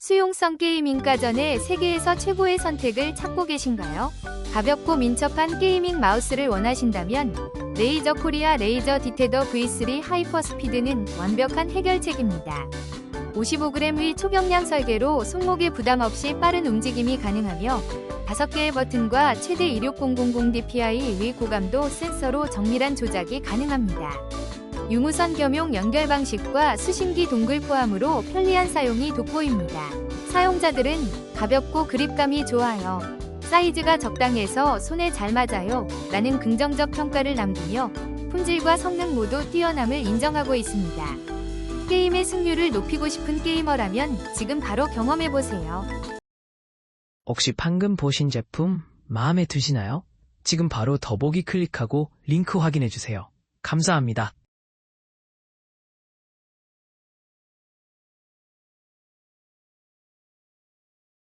수용성 게이밍가전의 세계에서 최고의 선택을 찾고 계신가요? 가볍고 민첩한 게이밍 마우스를 원하신다면 레이저 코리아 레이저 디테더 V3 하이퍼 스피드는 완벽한 해결책입니다. 55g 위 초경량 설계로 손목에 부담 없이 빠른 움직임이 가능하며 5개의 버튼과 최대 26000dpi 위 고감도 센서로 정밀한 조작이 가능합니다. 유무선 겸용 연결 방식과 수신기 동글 포함으로 편리한 사용이 돋보입니다. 사용자들은 가볍고 그립감이 좋아요. 사이즈가 적당해서 손에 잘 맞아요. 라는 긍정적 평가를 남기며 품질과 성능 모두 뛰어남을 인정하고 있습니다. 게임의 승률을 높이고 싶은 게이머라면 지금 바로 경험해보세요. 혹시 방금 보신 제품 마음에 드시나요? 지금 바로 더보기 클릭하고 링크 확인해주세요. 감사합니다.